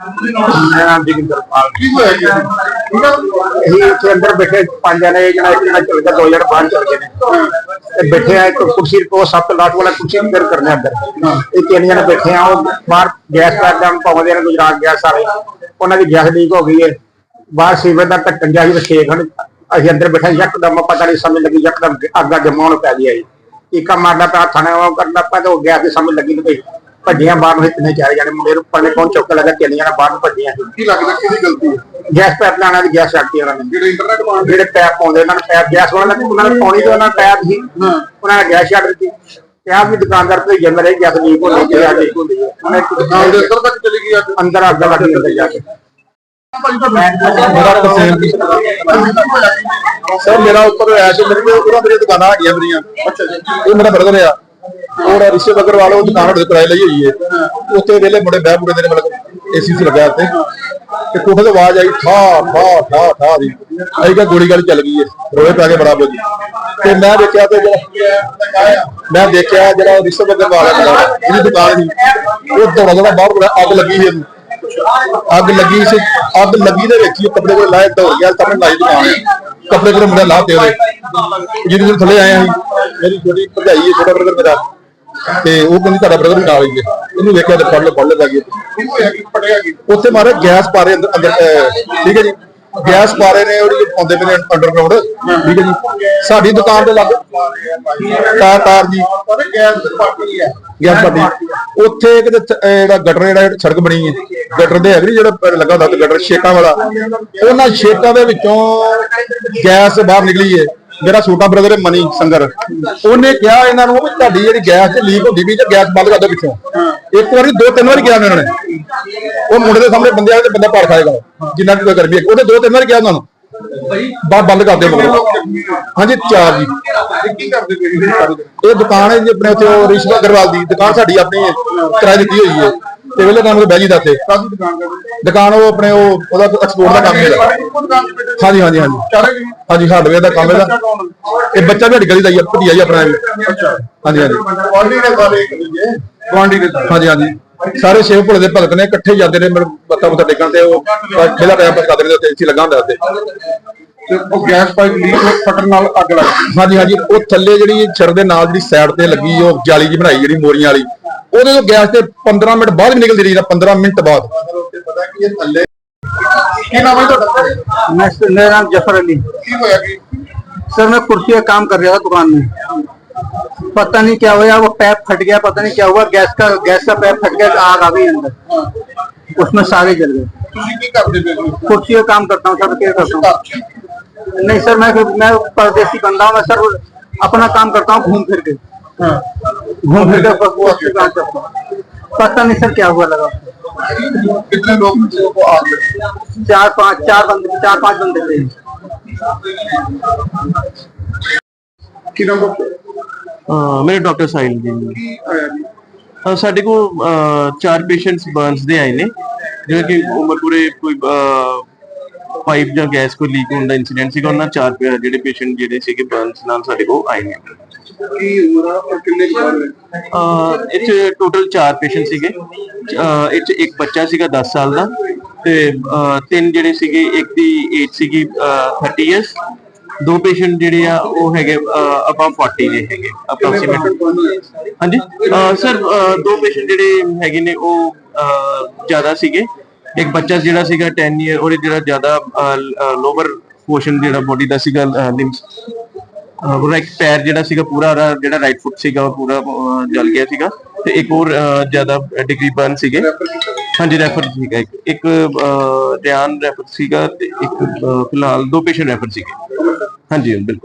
ਮੇਰਾ ਕੀ ਹੋਇਆ ਜੀ? ਅਸੀਂ ਇੱਥੇ ਅੰਦਰ ਬੈਠੇ ਪੰਜ ਜਣੇ ਜਣਾ ਇੱਕ ਜਣਾ ਚਲ ਗਿਆ ਦੋ ਜਣੇ ਬਾਹਰ ਚਲ ਗਏ ਨੇ। ਤੇ ਬੈਠੇ ਆ ਇੱਕ ਕੁਰਸੀ ਕੋ ਸੱਤ ਲਾਟ ਵਾਲਾ ਕੁਰਸੀ ਅੰਦਰ ਕਰਨੇ ਅੰਦਰ। ਇਹ ਤਿੰਨ ਜਣੇ ਬੈਠੇ ਆ ਉਹ ਬਾਹਰ ਗੈਸ ਦਾ ਪਾਉਂਦੇ ਨੇ ਗੁਜਰਾਤ ਗੈਸ ਉਹਨਾਂ ਦੀ ਗੈਸ ਲੀਕ ਹੋ ਗਈ ਹੈ ਬਾਹਰ ਸੀਵਰ ਦਾ ਢੱਕਣ ਜਿਹਾ ਅਸੀਂ ਅੰਦਰ ਬੈਠੇ ਯਕਦਮ ਪਤਾ ਨਹੀਂ ਸਮਝ ਲੱਗੀ ਯਕਦਮ ਅੱਗਾ ਜਮਾਉਣ ਪੈ ਗਿਆ ਜੀ। ਇੱਕਾ ਮਾਰਦਾ ਪਿਆ ਥਾਣੇ ਉਹ ਕਰਦਾ ਪਿਆ ਤੇ ਉਹ ਗਿਆ ਤੇ ਸਮਝ ਲੱਗੀ ਤੇ ਭੱਜੀਆਂ ਬਾਹਰ ਨੂੰ ਇਤਨੇ ਚਾਰੇ ਜਾਣੇ ਮੁੰਡੇ ਨੂੰ ਪਰਲੇ ਪਹੁੰਚ ਚੁੱਕ ਲੱਗਾ ਤਿੰਨ ਜਣੇ ਬਾਹਰ ਨੂੰ ਭੱਜੀਆਂ ਸੀ। ਕੀ ਲੱਗਦਾ ਕਿਹਦੀ ਗਲਤੀ ਹੈ? ਗੈਸ ਪੈਪ ਲਾਣਾ ਦੀ ਗੈਸ ਛੱਡਤੀ ਉਹਨਾਂ ਨੇ। ਜਿਹੜੇ ਇੰਟਰਨੈਟ ਮਾਰ ਜਿਹੜੇ ਪੈਪ ਪਾਉਂਦੇ ਉਹਨਾਂ ਨੇ ਪੈਪ ਗੈਸ ਵਾਲਾ ਲੱਗੇ ਉਹਨਾਂ ਨੇ ਪਾਉਣੀ ਤੇ ਉਹਨਾਂ ਨੇ ਪੈਪ ਸੀ। ਉਹਨਾਂ ਨੇ ਗੈਸ ਛੱਡ ਦਿੱਤੀ। ਤੇ ਆਪ ਵੀ ਦੁਕਾਨਦਾਰ ਤੇ ਜੰਮ ਰਹੀ ਗੈਸ ਲੀਕ ਹੋ ਗਈ ਗੈਸ ਲੀਕ ਹੋ ਗਈ ਉਹਨੇ ਇੱਕ ਦੁਕਾਨ ਦੇ ਅੰਦਰ ਤੱਕ ਚਲੀ ਗਈ ਅੱਜ। ਅੰਦਰ ਅੱਗ ਲੱਗ ਗਈ ਅੰਦਰ ਜਾ ਕੇ। ਸਰ ਮੇਰਾ ਉੱਪਰ ਐਸ਼ ਮੇਰੇ ਕੋਲ ਮੇਰੀਆਂ ਦੁਕਾਨਾਂ ਹੈਗੀਆਂ ਮੇਰੀਆਂ। ਅੱਛਾ ਜੀ ਇਹ ਮੇਰਾ ਬਰਦਰ ਆ। ਔਰ ਰਿਸ਼ਵ ਅਗਰਵਾਲ ਉਹ ਦੁਕਾਨ ਦੇ ਕਿਰਾਏ ਲਈ ਹੋਈ ਹੈ। ਉੱਥੇ ਵੇਲੇ ਮੁੰਡੇ ਬਹਿ ਬੁੜੇ ਦੇ ਨੇ ਮਤਲਬ ਏਸੀ ਲੱਗਾ ਉੱਤੇ ਤੇ ਕੋਠੇ ਤੋਂ ਆਵਾਜ਼ ਆਈ ਠਾ ਠਾ ਠਾ ਠਾ ਦੀ। ਆਈ ਕਿ ਗੋਲੀ ਗਾਲੀ ਚੱਲ ਗਈ ਹੈ। ਰੋਏ ਪੈ ਕੇ ਬੜਾ ਬੋਲੀ। ਤੇ ਮੈਂ ਦੇਖਿਆ ਤੇ ਜਿਹੜਾ ਮੈਂ ਦੇਖਿਆ ਜਿਹੜਾ ਰਿਸ਼ਵ ਅਗਰਵਾਲ ਹੈ ਮੇਰਾ, ਦੁਕਾਨ ਸੀ ਉਹ ਦੌੜਾ ਦੌੜਾ ਬਾਹਰ ਬੜਾ ਅੱਗ ਲੱਗੀ ਸੀ। ਅੱਗ ਲੱਗੀ ਸੀ ਅੱਗ ਲੱਗੀ ਦੇ ਵਿੱਚ ਹੀ ਕੱਪੜੇ ਕੋਲ ਲਾਏ ਦੌੜ ਗਿਆ ਤਾਂ ਮੈਂ ਲਾਈ ਦੁਕਾਨ ਕੱਪੜੇ ਕੋਲ ਮੁੰਡਾ ਲਾ ਤੇ ਉਹਦੇ। ਜਿਹਦੇ ਥੱਲੇ ਆਇਆ ਸੀ ਮੇਰੀ ਛੋਟੀ ਭਰਜਾਈ ਹੈ ਛੋਟਾ ਬਰਦਰ ਮੇਰਾ। ਤੇ ਉਹ ਕਹਿੰਦੀ ਤੁਹਾਡਾ ਬਰਦਰ ਨਾਲ ਹੀ ਹੈ ਇਹਨੂੰ ਵੇਖਿਆ ਤੇ ਫੜ ਲੈ ਫੜ ਲੈ ਪੈ ਗਈ ਉੱਥੇ ਮਾਰੇ ਗੈਸ ਪਾ ਅੰਦਰ ਅੰਦਰ ਠੀਕ ਹੈ ਜੀ। ਗੈਸ ਪਾ ਨੇ, ਉਹਦੀ ਪਾਉਂਦੇ ਪਏ ਅੰਡਰਗਰਾਉਂਡ ਠੀਕ ਹੈ ਜੀ। ਸਾਡੀ ਦੁਕਾਨ ਦੇ ਲੱਗ। ਤਾਰ ਤਾਰ ਜੀ। ਗੈਸ ਪਾਟੀ ਹੈ ਗੈਸ ਪਾਟੀ ਉੱਥੇ ਕਿਤੇ ਜਿਹੜਾ ਗਟਰ ਜਿਹੜਾ ਸੜਕ ਬਣੀ ਹੈ। ਗਟਰ ਦੇ ਹੈਗੇ ਜਿਹੜਾ ਲੱਗਾ ਹੁੰਦਾ ਗਟਰ ਛੇਕਾਂ ਵਾਲਾ। ਉਹਨਾਂ ਛੇਕਾਂ ਦੇ ਵਿੱਚੋਂ ਗੈਸ ਬਾਹਰ ਨਿਕਲੀ ਹੈ। ਮੇਰਾ ਛੋਟਾ ਬ੍ਰਦਰ ਹੈ ਮਨੀ ਸੰਗਰ, ਉਹਨੇ ਕਿਹਾ ਇਹਨਾਂ ਨੂੰ ਵੀ ਤੁਹਾਡੀ ਜਿਹੜੀ ਗੈਸ ਤੇ ਲੀਕ ਹੁੰਦੀ ਵੀ ਤੇ ਗੈਸ ਬੰਦ ਕਰ ਦਿਓ ਪਿੱਛੋਂ। ਇੱਕ ਵਾਰੀ, ਦੋ ਤਿੰਨ ਵਾਰੀ ਕਿਹਾ ਉਹਨਾਂ ਨੇ। ਉਹ ਮੁੰਡੇ ਦੇ ਸਾਹਮਣੇ ਬੰਦੇ ਆਏ ਤੇ ਬੰਦਾ ਪਾੜ ਖਾਏਗਾ, ਜਿੰਨਾ ਵੀ ਕੋਈ ਗਰਮੀ ਹੈ। ਉਹਨੇ ਦੋ ਤਿੰਨ ਵਾਰੀ ਕਿਹਾ ਉਹਨਾਂ ਨੂੰ। ਬਾ ਬੰਦ ਕਰ ਦਿਓ ਮਗਰ ਹਾਂਜੀ, ਚਾਰ ਜੀ। ਕੀ ਕਰਦੇ ਪਏ ਇਹ ਦੁਕਾਨ ਹੈ ਜੀ, ਆਪਣੇ ਉੱਥੇ ਉਹ ਰਿਸ਼ਵਾ ਅਗਰਵਾਲ ਦੀ। ਦੁਕਾਨ ਸਾਡੀ ਆਪਣੀ ਹੈ, ਕਿਰਾਏ ਦਿੱਤੀ ਹੋਈ ਹੈ। ਤੇ ਵੇਲੇ ਕੰਮ ਤੇ ਬਹਿ ਜੀ ਦਾਤੇ। ਦੁਕਾਨ ਦੁਕਾਨ ਉਹ ਆਪਣੇ ਉਹ ਉਹਦਾ ਐਕਸਪੋਰਟ ਦਾ ਕੰਮ ਹੈ ਹਾਂਜੀ ਹਾਂਜੀ ਹਾਂਜੀ। ਹਾਂਜੀ ਹਾਰਡਵੇਅਰ ਦਾ ਕੰਮ ਇਹਦਾ ਇਹ ਬੱਚਾ ਵੀ ਸਾਡੀ ਗਲੀ ਦਾ ਹੀ ਆ ਭਤੀਆ ਹੀ ਆਪਣਾ ਵੀ ਹਾਂਜੀ ਹਾਂਜੀ। ਗਵਾਂਢੀ ਦੇ ਸਾਰੇ ਇੱਕ ਦੂਜੇ? ਗਵਾਂਢੀ ਦੇ ਹਾਂਜੀ ਹਾਂਜੀ। ਸਾਰੇ ਸ਼ੇਵ ਭੁਲੇ ਦੇ ਭਗਤ ਨੇ ਇਕੱਠੇ ਜਾਂਦੇ ਨੇ ਮੇਰੇ ਬੱਤਾ ਬੱਤਾ ਡੇਗਣ ਤੇ ਉਹ ਖੇਲਾ ਟਾਈਮ ਪਾਸ ਕਰਦੇ ਨੇ ਏਸੀ ਲੱਗਾ ਹੁੰਦਾ ਉੱਤੇ ਤੇ ਉਹ ਗੈਸ ਪਾਈਪ ਲੀਕ ਫਟਣ ਨਾਲ ਅੱਗ ਲੱਗ ਗਈ। ਹਾਂਜੀ ਹਾਂਜੀ। ਉਹ ਥੱਲੇ ਜਿਹੜੀ ਛੜ ਦੇ ਨਾਲ ਜਿਹੜੀ ਸਾਈਡ ਤੇ ਲੱਗੀ ਉਹ ਜਾਲੀ ਜੀ ਬਣਾਈ ਜਿਹੜੀ ਮੋਰੀਆਂ ਵਾਲੀ। ਉਹਦੇ ਤੋਂ ਗੈਸ ਤੇ 15 ਮਿੰਟ ਬਾਅਦ ਵੀ ਨਿਕਲਦੀ ਰਹੀ ਨਾ 15 ਮਿੰਟ ਬਾਅਦ ਪਤਾ ਕੀ ਇਹ ਥੱਲੇ ਕੀ ਨਾਮ ਹੈ ਤੁਹਾਡਾ मैं मेरा नाम जफर अली ਕੀ ਹੋਇਆ ਕੀ सर मैं कुर्सी का काम कर रहा था दुकान में पता नहीं क्या हुआ वो पैप फट गया पता नहीं क्या हुआ गैस का गैस का पैप फट गया आग आ गई अंदर उसमें सारे जल गए ਤੁਸੀਂ ਕੀ ਕਰਦੇ ਪਏ ਹੋ कुर्सी का काम करता हूँ सर क्या करता हूँ नहीं सर मैं मैं परदेसी बंदा हूँ मैं सर अपना काम करता हूँ घूम फिर के घूम फिर के कुर्सी का काम करता हूँ पता नहीं सर क्या हुआ लगा कितने लोग को आग लगी चार पाँच चार बंदे चार पाँच बंदे थे ਕੀ ਨਾਮ ਹੈ ਅਹ ਮੇਰੇ ਡਾਕਟਰ ਸਾਹਿਲ ਜੀ ਨੇ। ਕੀ ਹੋਇਆ ਜੀ ਅਹ ਸਾਡੇ ਕੋਲ ਅਹ, ਚਾਰ ਪੇਸ਼ੈਂਟਸ ਬਰਨਸ ਦੇ ਆਏ ਨੇ ਜਿਵੇਂ ਕਿ ਉਮਰ ਪੂਰੇ ਕੋਈ ਪਾਈਪ ਜਾਂ ਗੈਸ ਕੋਈ ਲੀਕ ਹੋਣ ਦਾ ਇਨਸੀਡੈਂਟ ਸੀਗਾ ਉਹਨਾਂ ਚਾਰ ਪੇ- ਜਿਹੜੇ ਪੇਸ਼ੈਂਟ ਜਿਹੜੇ ਸੀਗੇ ਬਰਨਸ ਨਾਲ ਸਾਡੇ ਕੋਲ ਆਏ ਨੇ ਕੀ ਉਮਰ ਔਰ ਕਿੰਨੇ ਕੁ ਸਾਲ ਹੈ ਅਹ, ਇਹ 'ਚ ਟੋਟਲ ਚਾਰ ਪੇਸ਼ੈਂਟ ਸੀਗੇ। ਅਹ, ਇਹ 'ਚ ਇੱਕ ਬੱਚਾ ਸੀਗਾ 10 ਸਾਲ ਦਾ ਤੇ ਅਹ, ਤਿੰਨ ਜਿਹੜੇ ਸੀਗੇ ਇੱਕ ਦੀ ਏਜ ਸੀਗੀ ਅਹ, 30 ਇਅਰਸ ਦੋ ਪੇਸ਼ੈਂਟ ਜਿਹੜੇ ਆ ਉਹ ਹੈਗੇ ਅਬਾਵ 40 ਦੇ ਹੈਗੇ ਅਪਰੋਕਸੀਮੇਟ ਹਾਂਜੀ? ਸਰ ਦੋ ਪੇਸ਼ੈਂਟ ਜਿਹੜੇ ਹੈਗੇ ਨੇ ਉਹ ਅਹ, ਜ਼ਿਆਦਾ ਸੀਗੇ। ਇੱਕ ਬੱਚਾ ਜਿਹੜਾ ਸੀਗਾ 10 ਇਅਰ ਉਹਦੇ ਜਿਹੜਾ ਜ਼ਿਆਦਾ ਲੋਅਰ ਪੋਰਸ਼ਨ ਜਿਹੜਾ ਬੋਡੀ ਦਾ ਸੀਗਾ ਲਿੰਬਸ ਇੱਕ ਪੈਰ ਜਿਹੜਾ ਸੀਗਾ ਪੂਰਾ ਉਹਦਾ ਜਿਹੜਾ ਰਾਈਟ ਫੁੱਟ ਸੀਗਾ ਉਹ ਪੂਰਾ ਅਹ, ਜਲ ਗਿਆ ਸੀਗਾ ਤੇ ਇੱਕ ਹੋਰ ਅਹ, ਜ਼ਿਆਦਾ ਡਿਗਰੀ ਬਰਨ ਸੀਗੇ। ਹਾਂਜੀ ਰੈਫਰ ਸੀਗਾ ਇੱਕ ਇੱਕ ਅਹ, ਰਿਆਨ ਰੈਫਰ ਸੀਗਾ ਤੇ ਇੱਕ ਅਹ, ਫਿਲਹਾਲ ਦੋ ਪੇਸ਼ੈਂਟ ਰੈਫਰ ਸੀਗੇ। ਹਾਂਜੀ ਬਿਲਕੁਲ।